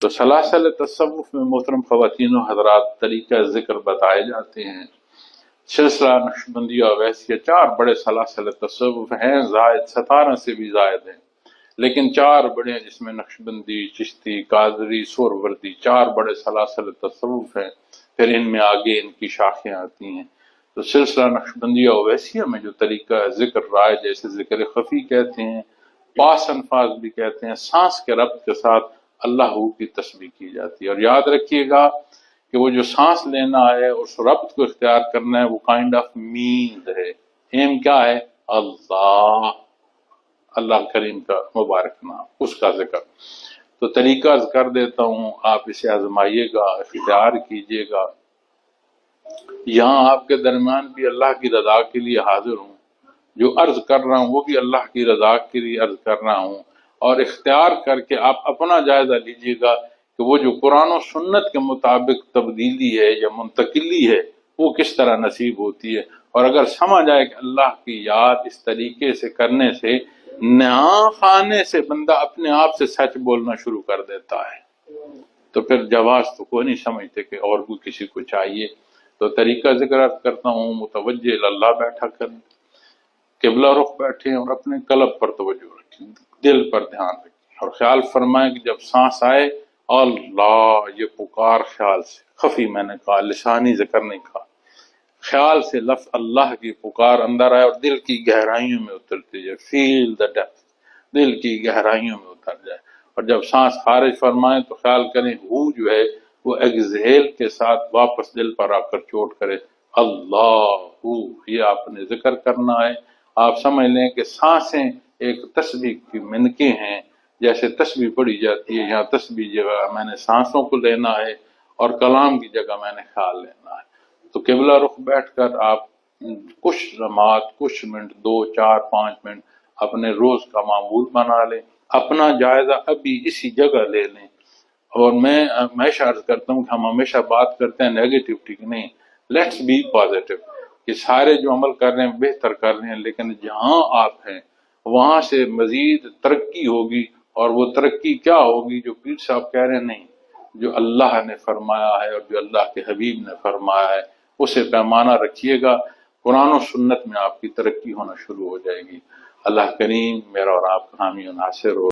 تو سلاسل تصوف میں محترم خواتین و حضرات طریقہ ذکر بتائے جاتے ہیں۔ سلسلہ نقشبندی اور ویسیہ چار بڑے سلاسل تصوف ہیں، زائد ستارہ سے بھی زائد ہیں۔ لیکن چار بڑے ہیں جس میں نقشبندی، چشتی، قادری سور وردی چار بڑے سلاسل تصوف ہیں۔ پھر ان میں آگے ان کی شاخیں آتی ہیں۔ تو سلسلہ نقشبندی اور ویسیہ میں جو طریقہ ذکر رائے جیسے ذکر خفی کہتے ہیں، پاس انفاظ بھی کہتے ہیں، سانس کے ربط کے ساتھ اللہ کی تسبیح کی جاتی ہے۔ اور یاد رکھیے گا کہ وہ جو سانس لینا ہے اس ربط کو اختیار کرنا ہے، وہ کائنڈ آف میند ہے۔ ایم کیا ہے؟ اللہ۔ اللہ کریم کا مبارک نام، اس کا ذکر۔ تو طریقہ کر دیتا ہوں، آپ اسے آزمائیے گا، اختیار کیجیے گا۔ یہاں آپ کے درمیان بھی اللہ کی رضا کے لیے حاضر ہوں۔ جو عرض کر رہا ہوں، وہ بھی اللہ کی رضا کے لیے عرض کر رہا ہوں۔ اور اختیار کر کے آپ اپنا جائزہ لیجیے گا کہ وہ جو قرآن و سنت کے مطابق تبدیلی ہے یا منتقلی ہے، وہ کس طرح نصیب ہوتی ہے؟ اور اگر سمجھ آئے کہ اللہ کی یاد اس طریقے سے کرنے سے، نیا خانے سے بندہ اپنے آپ سے سچ بولنا شروع کر دیتا ہے۔ تو پھر جواز تو کوئی نہیں سمجھتے کہ اور کوئی کسی کو چاہیے۔ تو طریقہ ذکر کرتا ہوں، متوجہ اللہ بیٹھا کر قبلہ رخ بیٹھے اور اپنے قلب پر توجہ رکھیں۔ دل پر دھیان رکھیں اور خیال فرمائیں کہ جب سانس آئے، اللہ، یہ پکار خیال سے۔ خفی میں نے کہا، لسانی ذکر نہیں کہا۔ خیال سے لفظ اللہ کی پکار اندر آئے اور دل کی گہرائیوں میں اترتی جائے۔ فیل دا ڈیپتھ دل کی گہرائیوں میں اتر جائے۔ اور جب سانس خارج فرمائیں تو خیال کریں، ہو جو ہے، وہ ایگزیل کے ساتھ واپس دل پر آ کر چوٹ کرے۔ اللہ ہو یہ آپ نے ذکر کرنا ہے۔ آپ سمجھ لیں کہ سانسیں ایک تسبیح کی منکیں ہیں۔ جیسے تسبیح پڑھی جاتی ہے، یہاں تسبیح جگہ میں نے سانسوں کو لینا ہے اور کلام کی جگہ میں نے خیال لینا ہے۔ تو قبلہ رخ بیٹھ کر آپ کچھ لمحات کچھ منٹ، دو، چار، پانچ منٹ اپنے روز کا معمول بنا لیں، اپنا جائزہ ابھی اسی جگہ لے لیں۔ اور میں ہمیشہ عرض کرتا ہوں کہ ہم ہمیشہ بات کرتے ہیں نیگیٹیوٹی کی نہیں۔ لیٹس بی پازیٹیو کہ سارے جو عمل کر رہے ہیں بہتر کر رہے ہیں، لیکن جہاں آپ ہیں وہاں سے مزید ترقی ہوگی اور وہ ترقی کیا ہوگی جو پیر صاحب کہہ رہے نہیں، جو اللہ نے فرمایا ہے اور جو اللہ کے حبیب نے فرمایا ہے، اسے پیمانہ رکھیے گا۔ قرآن و سنت میں آپ کی ترقی ہونا شروع ہو جائے گی۔ اللہ کریم، میرا اور آپ کا حامی و ناصر ہو۔